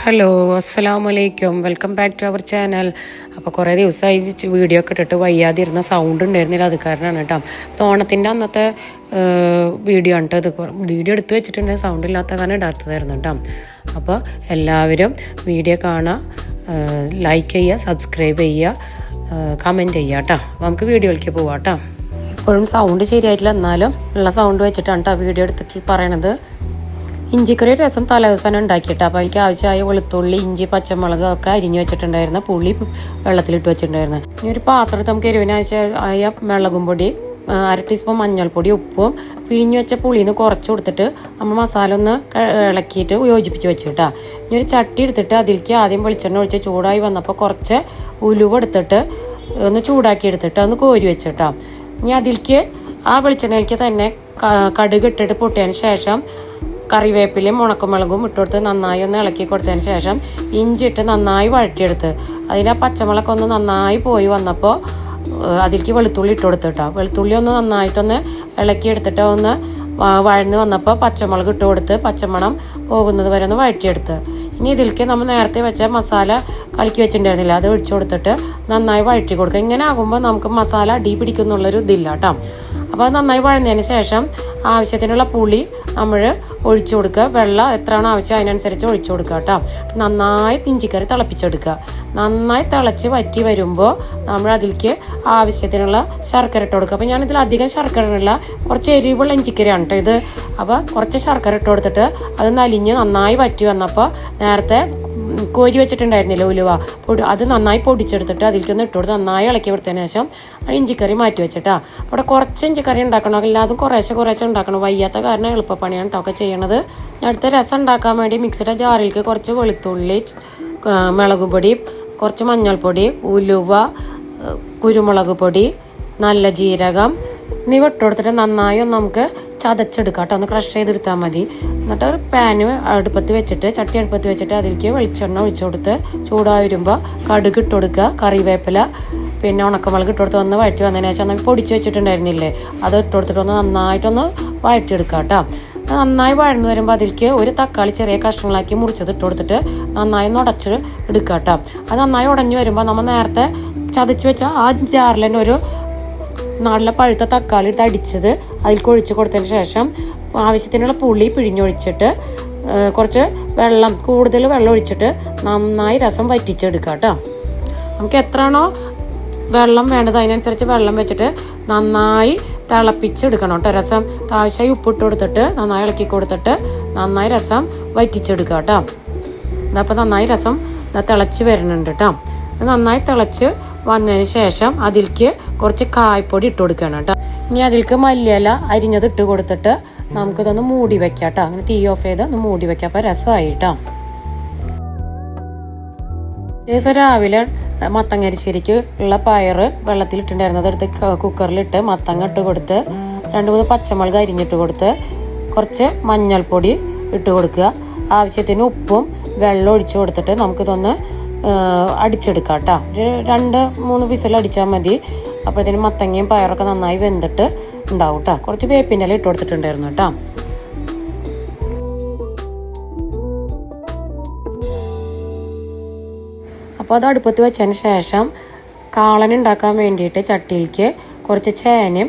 Hello അസ്സലാമു വലൈക്കും welcome back to our channel അപ്പോൾ കുറേ ദിവസമായി വീഡിയോ ഒക്കെ ഇട്ടിട്ട് വയ്യാതിരുന്ന സൗണ്ട് ഉണ്ടായിരുന്നില്ല അത് കാരണമാണ് കേട്ടോ. ഓണത്തിന്റെ അന്നത്തെ വീഡിയോ ആണ് ഇത്. വീഡിയോ എടുത്ത് വെച്ചിട്ടുണ്ട് സൗണ്ട് ഇല്ലാത്ത കാരണം ഇടാത്തതായിരുന്നു കേട്ടോ. അപ്പോൾ എല്ലാവരും വീഡിയോ കാണുക ലൈക്ക് ചെയ്യുക സബ്സ്ക്രൈബ് ചെയ്യുക കമന്റ് ചെയ്യുക കേട്ടോ. നമുക്ക് വീഡിയോയിലേക്ക് പോവാം കേട്ടോ. എപ്പോഴും സൗണ്ട് ശരിയായിട്ടില്ല എന്നാലും ഉള്ള സൗണ്ട് വെച്ചിട്ടാണ് കേട്ടോ വീഡിയോ എടുത്തിട്ട് പറയണത്. ഇഞ്ചിക്കറി രസം തലേദിവസം ഉണ്ടാക്കിയിട്ട്. അപ്പോൾ എനിക്ക് ആവശ്യമായ വെളുത്തുള്ളി ഇഞ്ചി പച്ചമുളക് ഒക്കെ അരിഞ്ഞു വെച്ചിട്ടുണ്ടായിരുന്നു. പുളി വെള്ളത്തിലിട്ട് വെച്ചിട്ടുണ്ടായിരുന്നു. ഇനി ഒരു പാത്രത്തിൽ നമുക്ക് എരിവിനാവശ്യമായ മുളകും പൊടി അര ടീസ്പൂൺ മഞ്ഞൾപ്പൊടി ഉപ്പും പിഴിഞ്ഞു വെച്ച പുളിന്ന് കുറച്ച് കൊടുത്തിട്ട് നമ്മൾ മസാല ഒന്ന് ഇളക്കിയിട്ട് യോജിപ്പിച്ച് വെച്ചിട്ടാ. ഇനി ഒരു ചട്ടി എടുത്തിട്ട് അതിലേക്ക് ആദ്യം വെളിച്ചെണ്ണ ഒഴിച്ച് ചൂടായി വന്നപ്പോൾ കുറച്ച് ഉലുവ എടുത്തിട്ട് ഒന്ന് ചൂടാക്കി എടുത്തിട്ട് ഒന്ന് കോരി വെച്ചിട്ടോ. ഇനി അതിലേക്ക് ആ വെളിച്ചെണ്ണയിലേക്ക് തന്നെ കടുക് ഇട്ടിട്ട് പൊട്ടിയതിന് ശേഷം കറിവേപ്പിലയും ഉണക്കമുളകും ഇട്ടുകൊടുത്ത് നന്നായി ഒന്ന് ഇളക്കി കൊടുത്തതിന് ശേഷം ഇഞ്ചി ഇട്ട് നന്നായി വഴറ്റിയെടുത്ത്. അതിൽ ആ പച്ചമുളക് ഒന്ന് നന്നായി പോയി വന്നപ്പോൾ അതിലേക്ക് വെളുത്തുള്ളി ഇട്ട് കൊടുത്തിട്ടോ വെളുത്തുള്ളി ഒന്ന് നന്നായിട്ടൊന്ന് ഇളക്കി എടുത്തിട്ട് ഒന്ന് വഴന്ന് വന്നപ്പോൾ പച്ചമുളക് ഇട്ട് കൊടുത്ത് പച്ചമണം പോകുന്നത് വരെ ഒന്ന് വഴറ്റിയെടുത്ത്. ഇനി ഇതിലേക്ക് നമ്മൾ നേരത്തെ വെച്ച മസാല കലക്കി വെച്ചിട്ടുണ്ടായിരുന്നില്ല. അത് ഒഴിച്ചു കൊടുത്തിട്ട് നന്നായി വഴറ്റി കൊടുക്കുക. ഇങ്ങനെ ആകുമ്പോൾ നമുക്ക് മസാല അടി പിടിക്കുന്നുള്ളൊരു ഇതില്ല കേട്ടോ അപ്പോൾ അത് നന്നായി വഴഞ്ഞതിന് ശേഷം ആവശ്യത്തിനുള്ള പുളി നമ്മൾ ഒഴിച്ചു കൊടുക്കുക. വെള്ളം എത്രയാണോ ആവശ്യം അതിനനുസരിച്ച് ഒഴിച്ചു കൊടുക്കുക കേട്ടോ. നന്നായി ഇഞ്ചിക്കറി തിളപ്പിച്ചെടുക്കുക. നന്നായി തിളച്ച് വറ്റി വരുമ്പോൾ നമ്മൾ അതിലേക്ക് ആവശ്യത്തിനുള്ള ശർക്കര ഇട്ട് കൊടുക്കുക. അപ്പോൾ ഞാനിതിൽ അധികം ശർക്കര ഇടുന്നില്ല. കുറച്ച് എരിവുള്ള ഇഞ്ചിക്കറിയാണ് കേട്ടോ ഇത്. അപ്പോൾ കുറച്ച് ശർക്കര ഇട്ട് കൊടുത്തിട്ട് അത് നലിഞ്ഞ് നന്നായി വറ്റി വന്നപ്പോൾ നേരത്തെ കോരി വെച്ചിട്ടുണ്ടായിരുന്നില്ല ഉലുവ? പൊടി അത് നന്നായി പൊടിച്ചെടുത്തിട്ട് അതിലേക്ക് ഒന്ന് ഇട്ട് കൊടുത്ത് നന്നായി ഇളക്കി കൊടുത്തതിന് ശേഷം ഇഞ്ചിക്കറി മാറ്റി വെച്ചിട്ടാ. അവിടെ കുറച്ച് ഇഞ്ചിക്കറി ഉണ്ടാക്കണം. എല്ലാതും കുറേശ്ശെ കുറേശ്ശെ ഉണ്ടാക്കണം. വയ്യാത്ത കാരണം എളുപ്പപ്പണിയാണ് കേട്ടോ ഒക്കെ ചെയ്യണത് അടുത്ത രസം ഉണ്ടാക്കാൻ വേണ്ടി മിക്സിയുടെ ജാറിലേക്ക് കുറച്ച് വെളുത്തുള്ളി മുളക് പൊടി കുറച്ച് മഞ്ഞൾപ്പൊടി ഉലുവ കുരുമുളക് പൊടി നല്ല ജീരകം. എന്നിവ ഇട്ട് കൊടുത്തിട്ട് നന്നായി ഒന്ന് നമുക്ക് ചതച്ചെടുക്കാം കേട്ടോ. ഒന്ന് ക്രഷ് ചെയ്തെടുത്താൽ മതി. എന്നിട്ട് ഒരു പാന് അടുപ്പത്ത് വെച്ചിട്ട് ചട്ടി അടുപ്പത്ത് വെച്ചിട്ട് അതിലേക്ക് വെളിച്ചെണ്ണ ഒഴിച്ചു കൊടുത്ത് ചൂടായി വരുമ്പോൾ കടുക് ഇട്ട് കൊടുക്കുക കറിവേപ്പില പിന്നെ ഉണക്കമുളക് ഇട്ട് കൊടുത്ത് ഒന്ന് വഴറ്റി വന്നതിന് ശേഷം നമ്മൾ പൊടിച്ച് വെച്ചിട്ടുണ്ടായിരുന്നില്ലേ? അത് ഇട്ട് കൊടുത്തിട്ട് ഒന്ന് നന്നായിട്ടൊന്ന് വഴറ്റിയെടുക്കാം കേട്ടോ. നന്നായി വഴന്നു വരുമ്പോൾ അതിലേക്ക് ഒരു തക്കാളി ചെറിയ കഷ്ണങ്ങളാക്കി മുറിച്ചത് ഇട്ട് കൊടുത്തിട്ട് നന്നായി ഉടച്ച് എടുക്കുക കേട്ടോ അത് നന്നായി ഉടഞ്ഞു വരുമ്പോൾ നമ്മൾ നേരത്തെ ചതച്ച് വെച്ച ആ ജാറിൽ തന്നെ ഒരു നല്ല പഴുത്ത തക്കാളി എടുത്ത് അടിച്ചത് അതിൽ ഒഴിച്ച് കൊടുത്തതിന് ശേഷം ആവശ്യത്തിനുള്ള പുളി പിഴിഞ്ഞൊഴിച്ചിട്ട് കുറച്ച് വെള്ളം കൂടുതൽ വെള്ളം ഒഴിച്ചിട്ട് നന്നായി രസം വറ്റിച്ചെടുക്കുക കേട്ടോ നമുക്ക് എത്രയാണോ വെള്ളം വേണ്ടത് അതിനനുസരിച്ച് വെള്ളം വെച്ചിട്ട് നന്നായി തിളപ്പിച്ചെടുക്കണം കേട്ടോ. രസം ആവശ്യമായി ഉപ്പിട്ട് കൊടുത്തിട്ട് നന്നായി ഇളക്കി കൊടുത്തിട്ട് നന്നായി രസം വറ്റിച്ചെടുക്കുക കേട്ടോ. ഇതപ്പോൾ നന്നായി രസം തിളച്ച് വരുന്നുണ്ട് കേട്ടോ. നന്നായി തിളച്ച് വന്നതിന് ശേഷം അതിലേക്ക് കുറച്ച് കായ്പൊടി ഇട്ട് കൊടുക്കണം കേട്ടോ. ഇനി അതിലേക്ക് മല്ലിയില അരിഞ്ഞത് ഇട്ട് കൊടുത്തിട്ട് നമുക്കിതൊന്ന് മൂടി വെക്കാം കേട്ടോ. അങ്ങനെ തീ ഓഫ് ചെയ്ത് ഒന്ന് മൂടി വെക്കാം. അപ്പോൾ രസമായി കേട്ടോ. രാവിലെ മത്തങ്ങരിശ്ശേരിക്ക് ഉള്ള പയർ വെള്ളത്തിലിട്ടുണ്ടായിരുന്നത് ക- കുക്കറിലിട്ട് മത്തങ്ങ ഇട്ട് കൊടുത്ത് രണ്ട് മൂന്ന് പച്ചമുളക് അരിഞ്ഞിട്ട് കൊടുത്ത് കുറച്ച് മഞ്ഞൾപ്പൊടി ഇട്ട് കൊടുക്കുക. ആവശ്യത്തിന് ഉപ്പും വെള്ളം ഒഴിച്ചു കൊടുത്തിട്ട് നമുക്കിതൊന്ന് അടിച്ചെടുക്കാം കേട്ടോ. ഒരു രണ്ട് മൂന്ന് വിസിൽ അടിച്ചാൽ മതി. അപ്പോഴത്തേനും മത്തങ്ങയും പയറൊക്കെ നന്നായി വെന്തിട്ട് ഉണ്ടാവും കേട്ടോ. കുറച്ച് വേപ്പിന്റെ ഇട്ട് കൊടുത്തിട്ടുണ്ടായിരുന്നു കേട്ടോ. അപ്പോൾ അത് അടുപ്പത്ത് വെച്ചതിന് ശേഷം കാളൻ ഉണ്ടാക്കാൻ വേണ്ടിയിട്ട് ചട്ടിയിലേക്ക് കുറച്ച് ചേനയും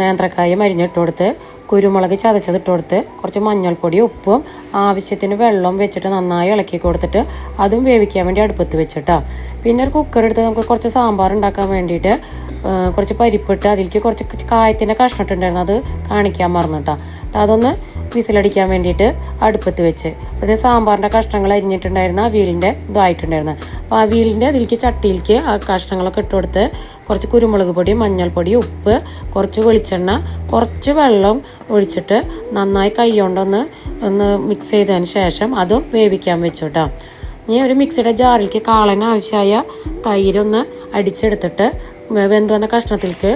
നേന്ത്രക്കായും അരിഞ്ഞിട്ട് കൊടുത്ത് കുരുമുളക് ചതച്ചതിട്ട് കൊടുത്ത് കുറച്ച് മഞ്ഞൾപ്പൊടി ഉപ്പും ആവശ്യത്തിന് വെള്ളം വെച്ചിട്ട് നന്നായി ഇളക്കി കൊടുത്തിട്ട് അതും വേവിക്കാൻ വേണ്ടി അടുപ്പത്ത് വെച്ചിട്ടാ. പിന്നെ ഒരു കുക്കർ എടുത്ത് നമുക്ക് കുറച്ച് സാമ്പാർ ഉണ്ടാക്കാൻ വേണ്ടിയിട്ട് കുറച്ച് പരിപ്പിട്ട് അതിലേക്ക് കുറച്ച് കായത്തിന്റെ കഷ്ണിട്ടുണ്ടായിരുന്നു അത് കാണിക്കാൻ മറന്നിട്ടാ. അതൊന്ന് വിസിലടിക്കാൻ വേണ്ടിയിട്ട് അടുപ്പത്ത് വെച്ച്. അപ്പോഴത്തെ സാമ്പാറിന്റെ കഷ്ണങ്ങൾ അരിഞ്ഞിട്ടുണ്ടായിരുന്ന അവിയലിന്റെ ഇതായിട്ടുണ്ടായിരുന്നു. അപ്പോൾ ആ അവിയലിന്റെ അതിലേക്ക് ചട്ടിയിലേക്ക് ആ കഷ്ണങ്ങളൊക്കെ ഇട്ട് കൊടുത്ത് കുറച്ച് കുരുമുളക് പൊടി മഞ്ഞൾപ്പൊടി ഉപ്പ് കുറച്ച് വെളിച്ചെണ്ണ കുറച്ച് വെള്ളം ഒഴിച്ചിട്ട് നന്നായി കൈ കൊണ്ടൊന്ന് ഒന്ന് മിക്സ് ചെയ്തതിന് ശേഷം അതും വേവിക്കാൻ വെച്ചു കേട്ടോ ഇനി ഒരു മിക്സിയുടെ ജാറിലേക്ക് കാളന് ആവശ്യമായ തൈരൊന്ന് അടിച്ചെടുത്തിട്ട് വെന്ത് വന്ന കഷ്ണത്തിലേക്ക്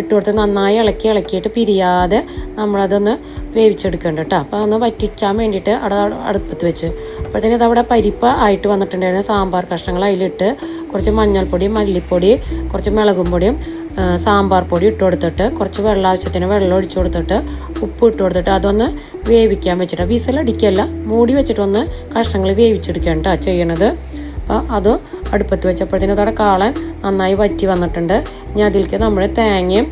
ഇട്ട് കൊടുത്ത് നന്നായി ഇളക്കി ഇളക്കിയിട്ട് പിരിയാതെ നമ്മളതൊന്ന് വേവിച്ചെടുക്കണ്ട കേട്ടോ. അപ്പോൾ ഒന്ന് വറ്റിക്കാൻ വേണ്ടിയിട്ട് അവിടെ അടുപ്പത്ത് വെച്ച്. അപ്പോഴത്തേനും അതവിടെ പരിപ്പ് ആയിട്ട് വന്നിട്ടുണ്ടായിരുന്നു. സാമ്പാർ കഷ്ണങ്ങൾ അതിലിട്ട് കുറച്ച് മഞ്ഞൾപ്പൊടി മല്ലിപ്പൊടി കുറച്ച് മുളകും പൊടിയും സാമ്പാർ പൊടി ഇട്ട് കൊടുത്തിട്ട് കുറച്ച് വെള്ളം ആവശ്യത്തിന് വെള്ളം ഒഴിച്ചു കൊടുത്തിട്ട് ഉപ്പ് ഇട്ട് കൊടുത്തിട്ട് അതൊന്ന് വേവിക്കാൻ വെച്ചിട്ട് വിസിലടിക്കല്ല മൂടി വെച്ചിട്ടൊന്ന് കഷ്ണങ്ങൾ വേവിച്ചെടുക്കേണ്ട ചെയ്യണത്. അപ്പോൾ അത് അടുപ്പത്ത് വെച്ചപ്പോഴത്തേനും അതവിടെ കാളൻ നന്നായി വറ്റി വന്നിട്ടുണ്ട്. ഇനി അതിലേക്ക് നമ്മൾ തേങ്ങയും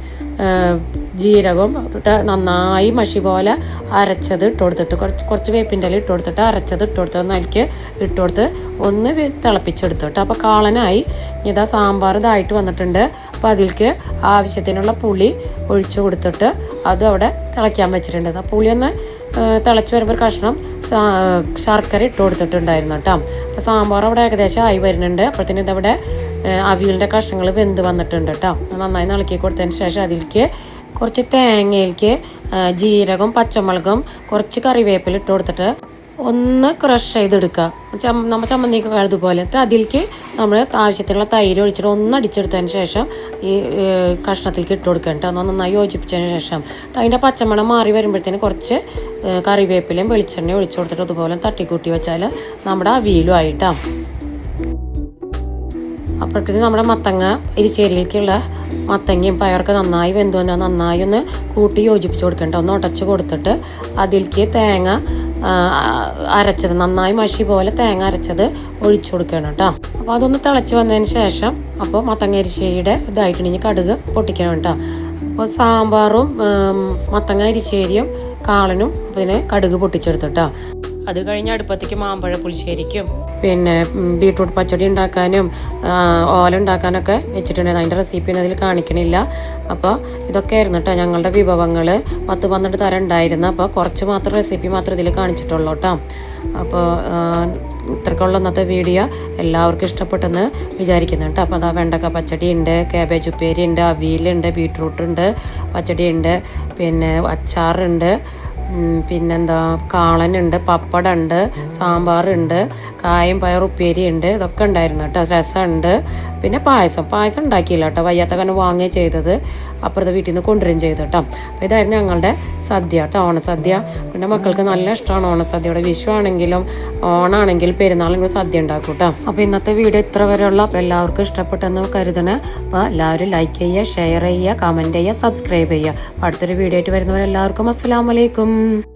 ആ, ജീരകവും ഇട്ട് നന്നായി മഷി പോലെ അരച്ചത് ഇട്ട് കൊടുത്തിട്ട് കുറച്ച് കുറച്ച് വേപ്പിന്റെ ഇല ഇട്ട് കൊടുത്തിട്ട് അരച്ചത് ഇട്ട് കൊടുത്ത് അതിലേക്ക് ഇട്ട് കൊടുത്ത് ഒന്ന് തിളപ്പിച്ചെടുത്തു കേട്ടോ. അപ്പോൾ കാളനായി. ഇതാ സാമ്പാർ ഇതായിട്ട് വന്നിട്ടുണ്ട്. അപ്പോൾ അതിലേക്ക് ആവശ്യത്തിനുള്ള പുളി ഒഴിച്ചു കൊടുത്തിട്ട് അതും അവിടെ തിളയ്ക്കാൻ വെച്ചിട്ടുണ്ട്. ആ പുളി ഒന്ന് ആ, തിളച്ച് വരുമ്പോൾ കഷ്ണം ശർക്കര ഇട്ട് കൊടുത്തിട്ടുണ്ടായിരുന്നു കേട്ടോ. അപ്പോൾ സാമ്പാർ അവിടെ ഏകദേശം ആയി വരുന്നുണ്ട്. അപ്പോഴത്തേനും ഇതവിടെ അവിയലിന്റെ കഷ്ണങ്ങൾ വെന്ത് വന്നിട്ടുണ്ട് കേട്ടോ. നന്നായി നിളക്കി കൊടുത്തതിന് ശേഷം അതിലേക്ക് കുറച്ച് തേങ്ങയിലേക്ക് ജീരകം പച്ചമുളകും കുറച്ച് കറിവേപ്പില ഇട്ട് കൊടുത്തിട്ട് ഒന്ന് ക്രഷ് ചെയ്തെടുക്കുക. ചമ്മ നമ്മൾ ചമ്മന്തിക്ക് കഴുതുപോലെ എന്നിട്ട് അതിലേക്ക് നമ്മൾ ആവശ്യത്തിനുള്ള തൈര് ഒഴിച്ചിട്ട് ഒന്ന് അടിച്ചെടുത്തതിന് ശേഷം ഈ കഷ്ണത്തിലേക്ക് ഇട്ട് കൊടുക്കുക കേട്ടോ. ഒന്ന് നന്നായി യോജിപ്പിച്ചതിന് ശേഷം. അതിന്റെ പച്ചമണം മാറി വരുമ്പോഴത്തേന് കുറച്ച് കറിവേപ്പിലയും വെളിച്ചെണ്ണയും ഒഴിച്ചു കൊടുത്തിട്ട് അതുപോലെ തട്ടിക്കൂട്ടി വെച്ചാൽ നമ്മുടെ അവിയിലും ആയിട്ടാണ് അപ്പോഴത്തേക്കും നമ്മുടെ മത്തങ്ങ ഇരിച്ചേരിയിലേക്കുള്ള മത്തങ്ങയും പയറൊക്കെ നന്നായി വെന്തു വന്നാൽ നന്നായി ഒന്ന് കൂട്ടി യോജിപ്പിച്ച് കൊടുക്കണ്ട. ഒന്ന് ഉടച്ച് കൊടുത്തിട്ട് അതിലേക്ക് തേങ്ങ അരച്ചത് നന്നായി മഷി പോലെ തേങ്ങ അരച്ചത് ഒഴിച്ചു കൊടുക്കണം കേട്ടോ. അപ്പോൾ അതൊന്ന് തിളച്ച് വന്നതിന് ശേഷം അപ്പോൾ മത്തങ്ങ എരിശ്ശേരിയുടെ ഇനി കടുക് പൊട്ടിക്കണം കേട്ടോ. അപ്പോൾ സാമ്പാറും മത്തങ്ങ എരിശ്ശേരിയും കാളനും പിന്നെ കടുക് പൊട്ടിച്ചെടുത്തിട്ടോ അത് കഴിഞ്ഞ് അടുപ്പത്തേക്ക് മാമ്പഴ പുളിശ്ശേരിക്കും. പിന്നെ ബീട്രൂട്ട് പച്ചടി ഉണ്ടാക്കാനും ഓല ഉണ്ടാക്കാനൊക്കെ വെച്ചിട്ടുണ്ടായിരുന്നു അതിന്റെ റെസിപ്പി അതിൽ കാണിക്കണില്ല. അപ്പോൾ ഇതൊക്കെ ആയിരുന്നു കേട്ടോ ഞങ്ങളുടെ വിഭവങ്ങൾ പത്ത് പന്ത്രണ്ട് തരം ഉണ്ടായിരുന്നു. അപ്പോൾ കുറച്ച് മാത്രം റെസിപ്പി മാത്രം ഇതിൽ കാണിച്ചിട്ടുള്ളൂ കേട്ടോ അപ്പോൾ ഇത്രക്കുള്ള ഇന്നത്തെ വീഡിയോ എല്ലാവർക്കും ഇഷ്ടപ്പെട്ടെന്ന് വിചാരിക്കുന്നുണ്ട് അപ്പോൾ അതാ വെണ്ടക്ക പച്ചടി ഉണ്ട് കാബേജ് ഉപ്പേരി ഉണ്ട് അവിയലുണ്ട് ബീട്രൂട്ട് ഉണ്ട് പച്ചടി ഉണ്ട് പിന്നെ അച്ചാറുണ്ട് പിന്നെന്താ കാളനുണ്ട് പപ്പടമുണ്ട് സാമ്പാറുണ്ട് കായും പയർ ഉപ്പേരി ഉണ്ട് ഇതൊക്കെ ഉണ്ടായിരുന്നു കേട്ടോ രസമുണ്ട്. പിന്നെ പായസം പായസം ഉണ്ടാക്കിയില്ല കേട്ടോ വയ്യാത്ത കാരണം വാങ്ങുകയും ചെയ്തത്. അപ്പുറത്തെ വീട്ടിൽ നിന്ന് കൊണ്ടുവരികയും ചെയ്തു കേട്ടോ. അപ്പോൾ ഇതായിരുന്നു ഞങ്ങളുടെ സദ്യ കേട്ടോ ഓണസദ്യ. പിന്നെ മക്കൾക്ക് നല്ല ഇഷ്ടമാണ് ഓണസദ്യ ഇവിടെ വിഷു ആണെങ്കിലും ഓണാണെങ്കിലും പെരുന്നാളെങ്കിലും സദ്യ ഉണ്ടാക്കും കേട്ടോ. അപ്പോൾ ഇന്നത്തെ വീഡിയോ ഇത്ര വരെയുള്ള. എല്ലാവർക്കും ഇഷ്ടപ്പെട്ടെന്ന് കരുതണേ അപ്പോൾ എല്ലാവരും ലൈക്ക് ചെയ്യുക ഷെയർ ചെയ്യുക കമന്റ് ചെയ്യുക സബ്സ്ക്രൈബ് ചെയ്യുക. അടുത്തൊരു വീഡിയോ ആയിട്ട് വരുന്നവരെല്ലാവർക്കും അസ്സാം വലൈക്കും um,